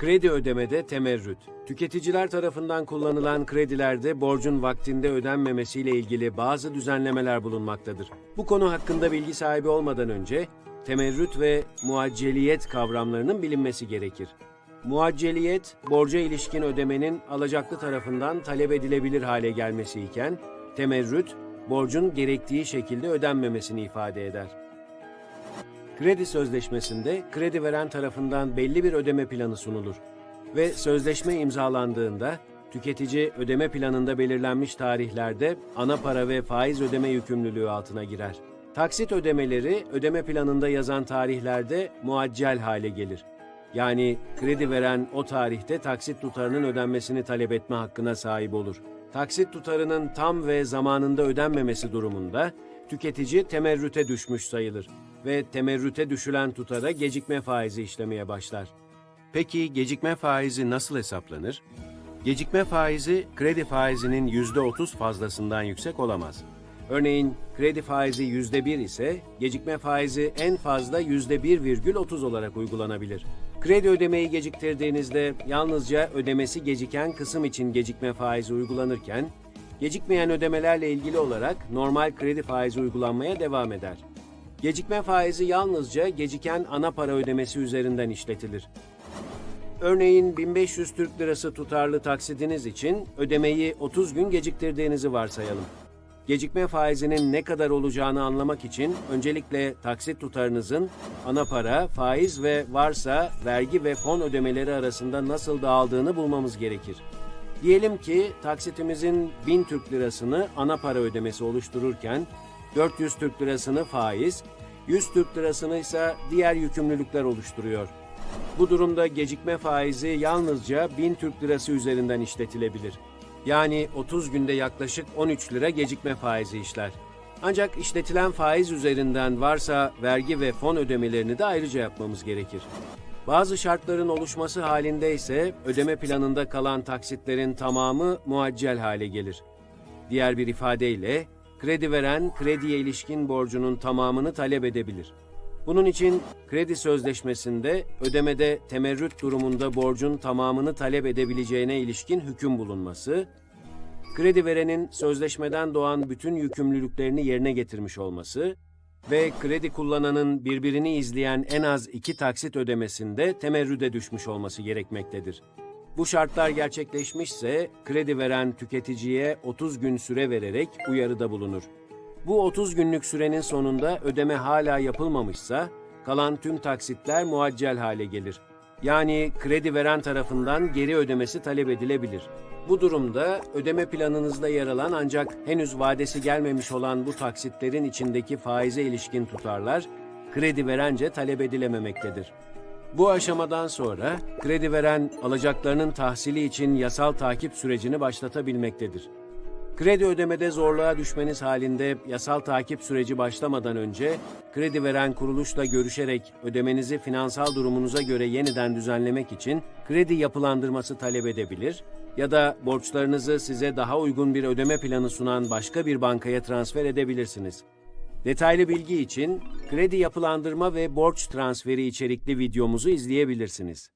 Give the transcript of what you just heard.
Kredi ödemede temerrüt. Tüketiciler tarafından kullanılan kredilerde borcun vaktinde ödenmemesiyle ilgili bazı düzenlemeler bulunmaktadır. Bu konu hakkında bilgi sahibi olmadan önce temerrüt ve muacceliyet kavramlarının bilinmesi gerekir. Muacceliyet, borca ilişkin ödemenin alacaklı tarafından talep edilebilir hale gelmesi iken, temerrüt, borcun gerektiği şekilde ödenmemesini ifade eder. Kredi sözleşmesinde kredi veren tarafından belli bir ödeme planı sunulur ve sözleşme imzalandığında tüketici ödeme planında belirlenmiş tarihlerde ana para ve faiz ödeme yükümlülüğü altına girer. Taksit ödemeleri ödeme planında yazan tarihlerde muaccel hale gelir. Yani kredi veren o tarihte taksit tutarının ödenmesini talep etme hakkına sahip olur. Taksit tutarının tam ve zamanında ödenmemesi durumunda tüketici temerrüte düşmüş sayılır ve temerrüte düşülen tutara gecikme faizi işlemeye başlar. Peki gecikme faizi nasıl hesaplanır? Gecikme faizi kredi faizinin %30 fazlasından yüksek olamaz. Örneğin kredi faizi %1 ise gecikme faizi en fazla %1,30 olarak uygulanabilir. Kredi ödemeyi geciktirdiğinizde yalnızca ödemesi geciken kısım için gecikme faizi uygulanırken, gecikmeyen ödemelerle ilgili olarak normal kredi faizi uygulanmaya devam eder. Gecikme faizi yalnızca geciken ana para ödemesi üzerinden işletilir. Örneğin 1500 Türk Lirası tutarlı taksidiniz için ödemeyi 30 gün geciktirdiğinizi varsayalım. Gecikme faizinin ne kadar olacağını anlamak için öncelikle taksit tutarınızın ana para, faiz ve varsa vergi ve fon ödemeleri arasında nasıl dağıldığını bulmamız gerekir. Diyelim ki taksitimizin 1000 Türk Lirasını ana para ödemesi oluştururken 400 Türk Lirasını faiz, 100 Türk Lirasını ise diğer yükümlülükler oluşturuyor. Bu durumda gecikme faizi yalnızca 1000 Türk Lirası üzerinden işletilebilir. Yani 30 günde yaklaşık 13 lira gecikme faizi işler. Ancak işletilen faiz üzerinden varsa vergi ve fon ödemelerini de ayrıca yapmamız gerekir. Bazı şartların oluşması halinde ise ödeme planında kalan taksitlerin tamamı muaccel hale gelir. Diğer bir ifadeyle kredi veren krediye ilişkin borcunun tamamını talep edebilir. Bunun için kredi sözleşmesinde ödemede temerrüt durumunda borcun tamamını talep edebileceğine ilişkin hüküm bulunması, kredi verenin sözleşmeden doğan bütün yükümlülüklerini yerine getirmiş olması ve kredi kullananın birbirini izleyen en az iki taksit ödemesinde temerrüde düşmüş olması gerekmektedir. Bu şartlar gerçekleşmişse kredi veren tüketiciye 30 gün süre vererek uyarıda bulunur. Bu 30 günlük sürenin sonunda ödeme hala yapılmamışsa kalan tüm taksitler muaccel hale gelir. Yani kredi veren tarafından geri ödemesi talep edilebilir. Bu durumda ödeme planınızda yer alan ancak henüz vadesi gelmemiş olan bu taksitlerin içindeki faize ilişkin tutarlar kredi verence talep edilememektedir. Bu aşamadan sonra kredi veren alacaklarının tahsili için yasal takip sürecini başlatabilmektedir. Kredi ödemede zorluğa düşmeniz halinde yasal takip süreci başlamadan önce kredi veren kuruluşla görüşerek ödemenizi finansal durumunuza göre yeniden düzenlemek için kredi yapılandırması talep edebilir ya da borçlarınızı size daha uygun bir ödeme planı sunan başka bir bankaya transfer edebilirsiniz. Detaylı bilgi için kredi yapılandırma ve borç transferi içerikli videomuzu izleyebilirsiniz.